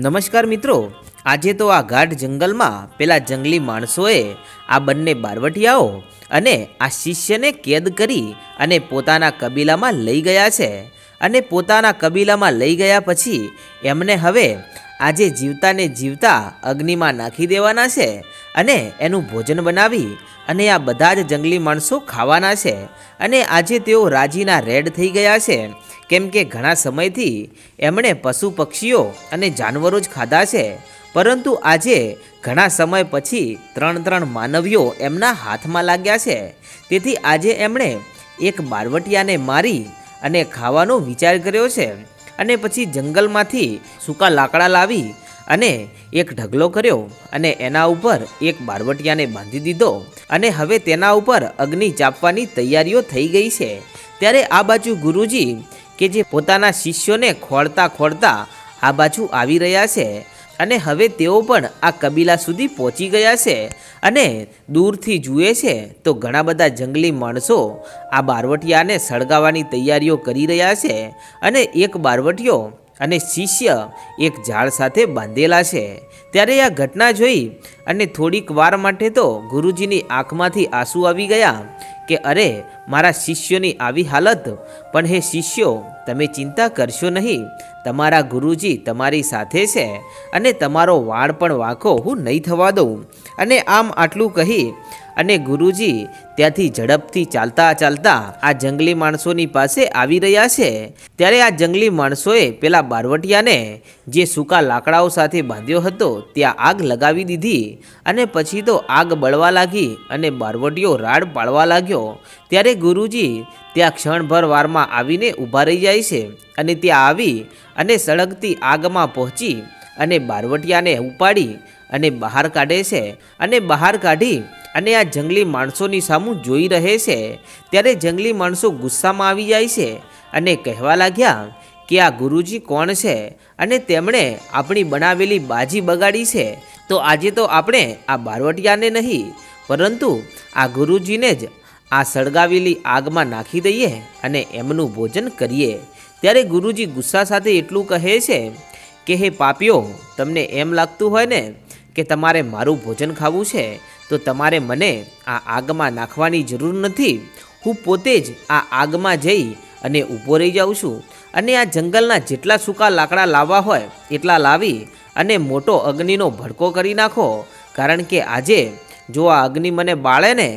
નમસ્કાર મિત્રો. આજે તો આ ગાઢ જંગલમાં પેલા જંગલી માણસોએ આ બંને બારવટિયાઓ અને આ શિષ્યને કેદ કરી અને પોતાના કબીલામાં લઈ ગયા છે. અને પોતાના કબીલામાં લઈ ગયા પછી એમને હવે આજે જીવતાને જીવતા અગ્નિમાં નાખી દેવાના છે અને એનું ભોજન બનાવી અને આ બધા જ જંગલી માણસો ખાવાના છે અને આજે તેઓ રાજીના રેડ થઈ ગયા છે. કેમ કે ઘણા સમયથી એમણે પશુ પક્ષીઓ અને જાનવરો જ ખાધા છે. પરંતુ આજે ઘણા સમય પછી ત્રણ ત્રણ માનવીઓ એમના હાથમાં લાગ્યા છે. તેથી આજે એમણે એક બારવટિયાને મારી અને ખાવાનો વિચાર કર્યો છે. અને પછી જંગલમાંથી સૂકા લાકડા લાવી અને એક ઢગલો કર્યો અને એના ઉપર એક બારવટિયાને બાંધી દીધો. અને હવે તેના ઉપર અગ્નિ ચાપવાની તૈયારીઓ થઈ ગઈ છે. ત્યારે આ બાજુ ગુરુજી કે જે પોતાના શિષ્યોને ખોળતા ખોળતા આ બાજુ આવી રહ્યા છે. અને હવે તેઓ પણ આ કબીલા સુધી પહોંચી ગયા છે અને દૂરથી જુએ છે તો ઘણા બધા જંગલી માણસો આ બારવટિયાને સળગાવવાની તૈયારીઓ કરી રહ્યા છે અને એક બારવટીયો અને શિષ્ય એક ઝાડ સાથે બાંધેલા છે. ત્યારે આ ઘટના જોઈ અને થોડીક વાર માટે તો ગુરુજીની આંખમાંથી આંસુ આવી ગયા કે અરે મારા શિષ્યોની આવી હાલત? પણ હે શિષ્યો, તમે ચિંતા કરશો નહીં. તમારા ગુરુજી તમારી સાથે છે અને તમારો વાળ પણ વાંકો, હું નહીં થવા દઉં. અને આમ આટલું કહી, અને ગુરુજી ત્યાંથી ઝડપથી ચાલતા ચાલતા આ જંગલી માણસોની પાસે આવી રહ્યા છે. ત્યારે આ જંગલી માણસોએ પેલા બારવટિયાને, જે સૂકા લાકડાઓ સાથે બાંધ્યો હતો, ત્યાં આગ લગાવી દીધી. અને પછી તો આગ બળવા લાગી અને બારવટીઓ રાડ પાડવા લાગ્યો. ત્યારે ગુરુજી ત્યાં ક્ષણભર વારમાં આવીને ઊભા રહી જાય છે અને ત્યાં આવી અને સળગતી આગમાં પહોંચી અને બારવટિયાને ઉપાડી અને બહાર કાઢે છે અને બહાર કાઢી અને આ જંગલી માણસોની સામું જોઈ રહે છે. ત્યારે જંગલી માણસો ગુસ્સામાં આવી જાય છે અને કહેવા લાગ્યા કે આ ગુરુજી કોણ છે અને તેમણે આપણી બનાવેલી બાજી બગાડી છે. તો આજે તો આપણે આ બારવટિયાને નહીં, પરંતુ આ ગુરુજીને જ આ સળગાવેલી આગમાં નાખી દઈએ અને એમનું ભોજન કરીએ. ત્યારે ગુરુજી ગુસ્સા સાથે એટલું કહે છે કે, હે પાપીઓ, તમને એમ લાગતું હોય ને કે તમારે મારું ભોજન ખાવું છે, તો તમારે મને આ આગમાં નાખવાની જરૂર નથી. હું પોતે જ આ આગમાં જઈ અને ઊભો રહી જાઉં છું અને આ જંગલના જેટલા સૂકા લાકડા લાવવા હોય એટલા લાવી અને મોટો અગ્નિનો ભડકો કરી નાખો. કારણ કે આજે જો આ અગ્નિ મને બાળે ને,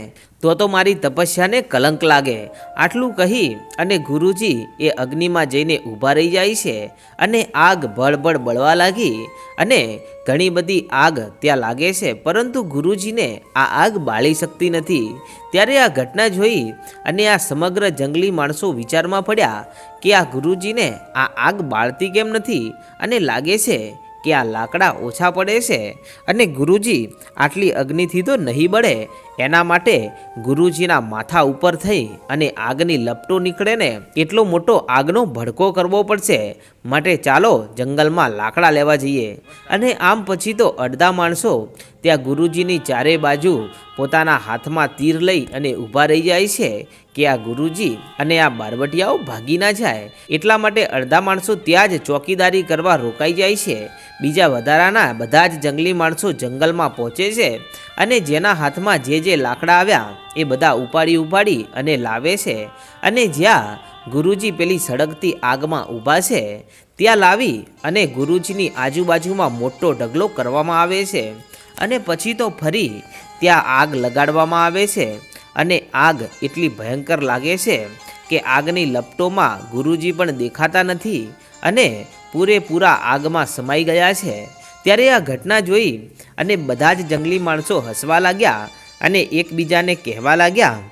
તો તો મારી તપસ્યાને કલંક લાગે. આટલું કહી અને ગુરુજી એ અગ્નિમાં જઈને ઊભા રહી જાય છે અને આગ બળબળ બળવા લાગી અને ઘણી બધી આગ ત્યાં લાગે છે, પરંતુ ગુરુજીને આ આગ બાળી શકતી નથી. ત્યારે આ ઘટના જોઈ અને આ સમગ્ર જંગલી માણસો વિચારમાં પડ્યા કે આ ગુરુજીને આ આગ બાળતી કેમ નથી અને લાગે છે કે આ લાકડા ઓછા પડે છે? અને ગુરુજી આટલી અગ્નિથી તો નહીં બળે. એના માટે ગુરુજીના માથા ઉપર થઈ અને આગની લપટો નીકળે ને એટલો મોટો આગનો ભડકો કરવો પડશે. માટે ચાલો જંગલમાં લાકડા લેવા જઈએ. અને આમ પછી તો અડધા માણસો ત્યાં ગુરુજીની ચારે બાજુ પોતાના હાથમાં તીર લઈ અને ઊભા રહી જાય છે કે આ ગુરુજી અને આ બારવટિયાઓ ભાગી ના જાય. એટલા માટે અડધા માણસો ત્યાં જ ચોકીદારી કરવા રોકાઈ જાય છે. બીજા વધારાના બધા જ જંગલી માણસો જંગલમાં પહોંચે છે. અને જેના હાથમાં જે જે લાકડા આવ્યા, એ બધા ઉપાડી ઉપાડી અને લાવે છે. અને જ્યાં ગુરુજી પેલી સળગતી આગમાં ઊભા છે, ત્યાં લાવી અને ગુરુજીની આજુબાજુમાં મોટો ઢગલો કરવામાં આવે છે. અને પછી તો ફરી ત્યાં આગ લગાડવામાં આવે છે અને આગ એટલી ભયંકર લાગે છે કે આગની લપટોમાં ગુરુજી પણ દેખાતા નથી અને પૂરેપૂરા આગમાં સમાઈ ગયા છે. ત્યારે આ ઘટના જોઈ અને બધા જ જંગલી માણસો હસવા લાગ્યા અને એકબીજાને કહેવા લાગ્યા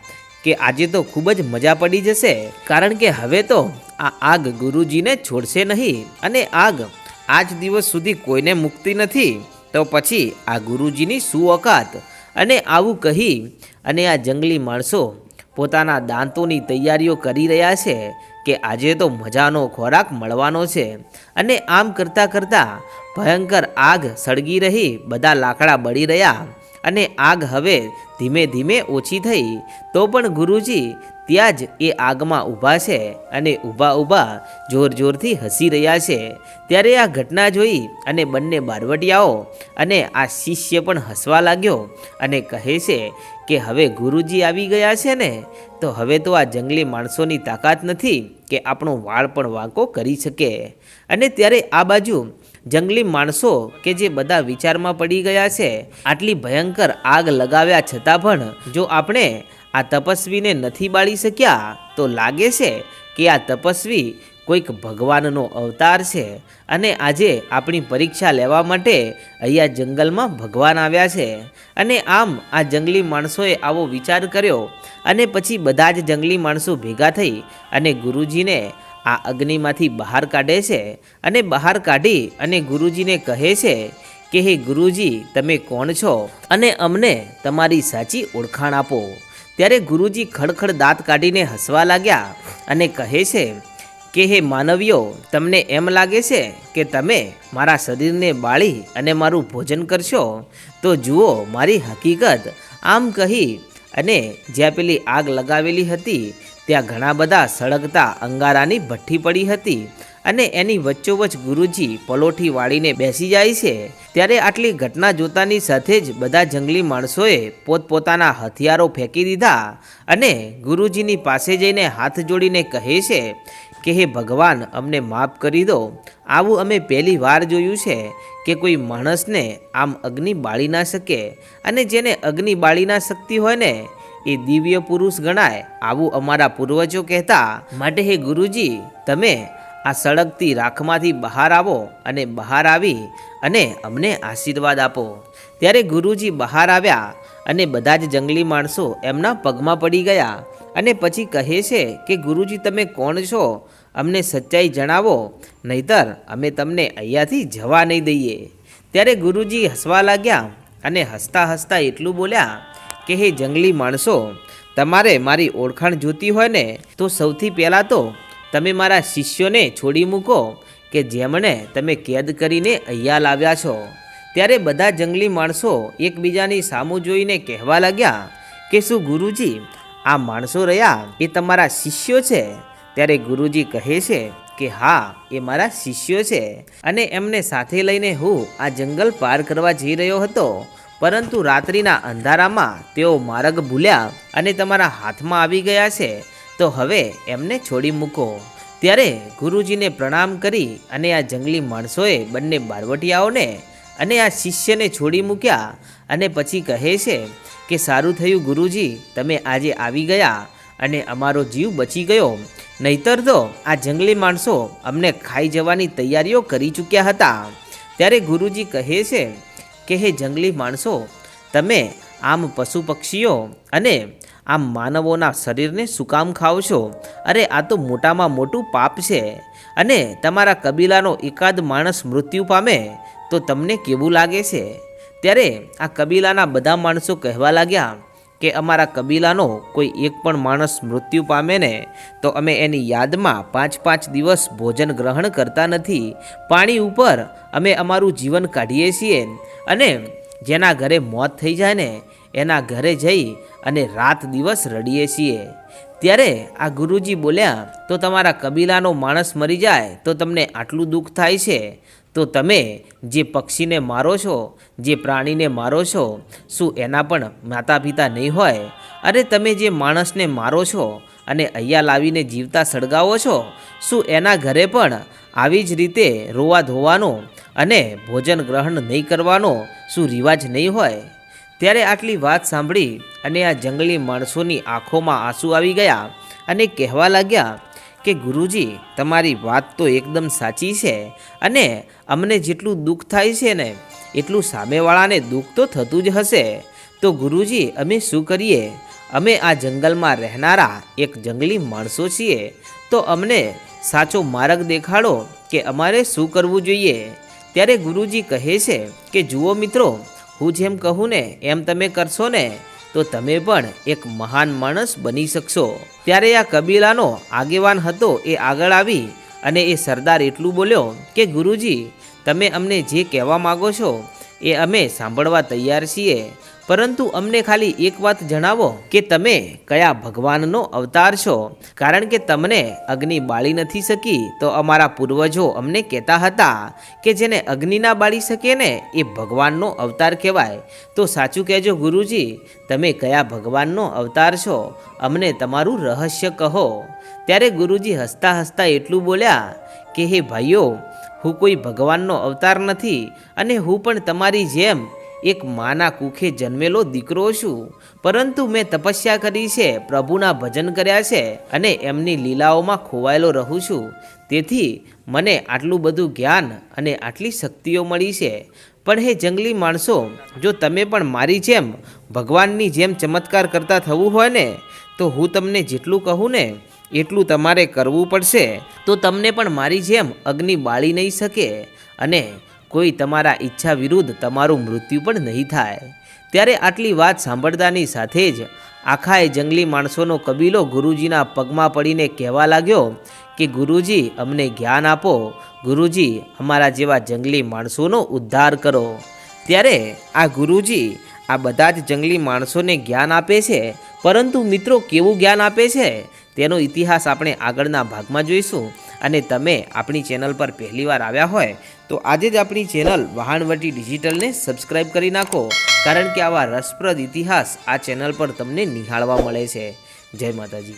કે આજે તો ખૂબ જ મજા પડી જશે, કારણ કે હવે તો આ આગ ગુરુજીને છોડશે નહીં અને આગ આજ દિવસ સુધી કોઈને મુકતી નથી. તો પછી આ ગુરુજીની શું ઓકાત અને આવું કહી અને આ જંગલી માણસો પોતાના દાંતોની તૈયારીઓ કરી રહ્યા છે કે આજે તો મજાનો ખોરાક મળવાનો છે. અને આમ કરતાં કરતાં ભયંકર આગ સળગી રહી, બધા લાકડા બળી રહ્યા અને આગ હવે ધીમે ધીમે ઓછી થઈ. તો પણ ગુરુજી ત્યાં જ એ આગમાં ઊભા છે અને ઊભા ઊભા જોર જોરથી હસી રહ્યા છે. ત્યારે આ ઘટના જોઈ અને બંને બારવટિયાઓ અને આ શિષ્ય પણ હસવા લાગ્યો અને કહે છે કે, હવે ગુરુજી આવી ગયા છે ને, તો હવે તો આ જંગલી માણસોની તાકાત નથી કે આપણો વાળ પણ વાંકો કરી શકે. અને ત્યારે આ બાજુ જંગલી માણસો કે જે બધા વિચારમાં પડી ગયા છે, આટલી ભયંકર આગ લગાવ્યા છતાં પણ જો આપણે આ તપસ્વીને નથી બાળી શક્યા, તો લાગે છે કે આ તપસ્વી કોઈક ભગવાનનો અવતાર છે અને આજે આપણી પરીક્ષા લેવા માટે અહીંયા જંગલમાં ભગવાન આવ્યા છે. અને આમ આ જંગલી માણસોએ આવો વિચાર કર્યો અને પછી બધા જ જંગલી માણસો ભેગા થઈ અને ગુરુજીને આ અગ્નિમાંથી બહાર કાઢે છે અને બહાર કાઢી અને ગુરુજીને કહે છે કે, હે ગુરુજી, તમે કોણ છો? અને અમને તમારી સાચી ઓળખાણ આપો. ત્યારે ગુરુજી ખડખડ દાંત કાઢીને હસવા લાગ્યા અને કહે છે કે, હે માનવીઓ, તમને એમ લાગે છે કે તમે મારા શરીરને બાળી અને મારું ભોજન કરશો? તો જુઓ, મારી હકીકત આમ કહી અને જ્યાં પેલી આગ લગાવેલી હતી ત્યાં ઘણા બધા સળગતા અંગારાની ભઠ્ઠી પડી હતી અને એની વચ્ચોવચ્ચ ગુરુજી પલોઠી વાળીને બેસી જાય છે. ત્યારે આટલી ઘટના જોતાની સાથે જ બધા જંગલી માણસોએ પોતપોતાના હથિયારો ફેંકી દીધા અને ગુરુજીની પાસે જઈને હાથ જોડીને કહે છે કે, હે ભગવાન, અમને માફ કરી દો. આવું અમે પહેલી વાર જોયું છે કે કોઈ માણસને આમ અગ્નિ બાળી ના શકે અને જેને અગ્નિ બાળી ના શકતી હોય ને એ દિવ્ય પુરુષ ગણાય આવું અમારા પૂર્વજો કહેતા, માટે હે ગુરુજી, તમે આ સળગતી રાખમાંથી બહાર આવો અને બહાર આવી અને અમને આશીર્વાદ આપો. ત્યારે ગુરુજી બહાર આવ્યા અને બધા જ જંગલી માણસો એમના પગમાં પડી ગયા અને પછી કહે છે કે, ગુરુજી, તમે કોણ છો? અમને સચ્ચાઈ જણાવો, નહીતર અમે તમને અહીંયાથી જવા નહીં દઈએ. ત્યારે ગુરુજી હસવા લાગ્યા અને હસતા હસતા એટલું બોલ્યા કે હે જંગલી માણસો, તમારે મારી ઓળખાણ જોતી હોય ને, તો સૌથી પહેલાં તો તમે મારા શિષ્યોને છોડી મૂકો કે જેમણે તમે કેદ કરીને અહીંયા લાવ્યા છો. ત્યારે બધા જંગલી માણસો એકબીજાની સામું જોઈને કહેવા લાગ્યા કે, શું ગુરુજી, આ માણસો રહ્યા એ તમારા શિષ્યો છે? ત્યારે ગુરુજી કહે છે કે, હા, એ મારા શિષ્યો છે અને એમને સાથે લઈને હું આ જંગલ પાર કરવા જઈ રહ્યો હતો. પરંતુ રાત્રિના અંધારામાં તેઓ માર્ગ ભૂલ્યા અને તમારા હાથમાં આવી ગયા છે, તો હવે એમને છોડી મૂકો. ત્યારે ગુરુજીને પ્રણામ કરી અને આ જંગલી માણસોએ બંને બારવટિયાઓને અને આ શિષ્યને છોડી મૂક્યા અને પછી કહે છે કે, સારું થયું ગુરુજી, તમે આજે આવી ગયા અને અમારો જીવ બચી ગયો. નહીતર તો આ જંગલી માણસો અમને ખાઈ જવાની તૈયારીઓ કરી ચૂક્યા હતા. ત્યારે ગુરુજી કહે છે કે હે જંગલી માણસો, તમે આમ પશુ પક્ષીઓ અને આમ માનવોના શરીરને શું કામ ખાવ છો? અરે, આ તો મોટામાં મોટું પાપ છે. અને તમારા કબીલાનો એકાદ માણસ મૃત્યુ પામે તો તમને કેવું લાગે છે? ત્યારે આ કબીલાના બધા માણસો કહેવા લાગ્યા કે અમારા કબીલાનો કોઈ એક પણ માણસ મૃત્યુ પામે ને, તો અમે એની યાદમાં પાંચ પાંચ દિવસ ભોજન ગ્રહણ કરતા નથી. પાણી ઉપર અમે અમારું જીવન કાઢીએ છીએ અને જેના ઘરે મોત થઈ જાય ને, એના ઘરે જઈ અને રાત દિવસ રડીએ છીએ. ત્યારે આ ગુરુજી બોલ્યા, તો તમારા કબીલાનો માણસ મરી જાય તો તમને આટલું દુઃખ થાય છે? તો તમે જે પક્ષીને મારો છો, જે પ્રાણીને મારો છો, શું એના પણ માતા પિતા નહીં હોય? અરે તમે જે માણસને મારો છો અને અહીંયા લાવીને જીવતા સળગાવો છો, શું એના ઘરે પણ આવી જ રીતે રોવા ધોવાનો અને ભોજન ગ્રહણ નહીં કરવાનો શું રિવાજ નહીં હોય? ત્યારે આટલી વાત સાંભળી અને આ જંગલી માણસોની આંખોમાં આંસુ આવી ગયા અને કહેવા લાગ્યા કે ગુરુજી, તમારી વાત તો એકદમ સાચી છે અને અમને જેટલું દુઃખ થાય છે ને, એટલું સામેવાળાને દુઃખ તો થતું જ હશે. તો ગુરુજી, અમે શું કરીએ? અમે આ જંગલમાં રહેનારા એક જંગલી માણસો છીએ. તો અમને સાચો માર્ગ દેખાડો કે અમારે શું કરવું જોઈએ? ત્યારે ગુરુજી કહે છે કે, જુઓ મિત્રો, હું જેમ કહું ને, એમ તમે કરશો ને. તો તમે પણ એક મહાન માણસ બની શકશો. ત્યારે આ કબીલાનો આગેવાન હતો એ આગળ આવી અને એ સરદાર એટલું બોલ્યો કે, ગુરુજી, તમે અમને જે કહેવા માગો છો એ અમે સાંભળવા તૈયાર છીએ. પરંતુ અમને ખાલી એક વાત જણાવો કે તમે કયા ભગવાનનો અવતાર છો? કારણ કે તમને અગ્નિ બાળી નથી શકી, તો અમારા પૂર્વજો અમને કહેતા હતા કે જેને અગ્નિ ના બાળી શકે ને, એ ભગવાનનો અવતાર કહેવાય. તો સાચું કહેજો ગુરુજી, તમે કયા ભગવાનનો અવતાર છો? અમને તમારું રહસ્ય કહો. ત્યારે ગુરુજી હસતા હસતા એટલું બોલ્યા કે, હે ભાઈઓ, હું કોઈ ભગવાનનો અવતાર નથી અને હું પણ તમારી જેમ એક માના કુખે જન્મેલો દીકરો છું. પરંતુ મેં તપસ્યા કરી છે, પ્રભુના ભજન કર્યા છે અને એમની લીલાઓમાં ખોવાયેલો રહું છું. તેથી મને આટલું બધું જ્ઞાન અને આટલી શક્તિઓ મળી છે. પણ હે જંગલી માણસો, જો તમે પણ મારી જેમ, ભગવાનની જેમ ચમત્કાર કરતા થવું હોય ને, તો હું તમને જેટલું કહું ને, એટલું તમારે કરવું પડશે. તો તમને પણ મારી જેમ અગ્નિ બાળી નહીં શકે. અને કોઈ તમારા ઈચ્છા વિરુદ્ધ તમારું મૃત્યુ પણ નહીં થાય. ત્યારે આટલી વાત સાંભળતાની સાથે જ આખા એ જંગલી માણસોનો કબીલો ગુરુજીના પગમાં પડીને કહેવા લાગ્યો કે, ગુરુજી, અમને જ્ઞાન આપો. ગુરુજી, અમારા જેવા જંગલી માણસોનો ઉદ્ધાર કરો. ત્યારે આ ગુરુજી આ બધા જ જંગલી માણસોને જ્ઞાન આપે છે. પરંતુ મિત્રો કેવું જ્ઞાન આપે છે? તેનો ઇતિહાસ આપણે આગળના ભાગમાં જોઈશું. અને તમે આપણી ચેનલ પર પહેલીવાર આવ્યા હોય, તો આજે જ આપણી ચેનલ વહાણવટી ડિજિટલને સબસ્ક્રાઇબ કરી નાખો, કારણ કે આવા રસપ્રદ ઇતિહાસ આ ચેનલ પર તમને નિહાળવા મળે છે. જય માતાજી.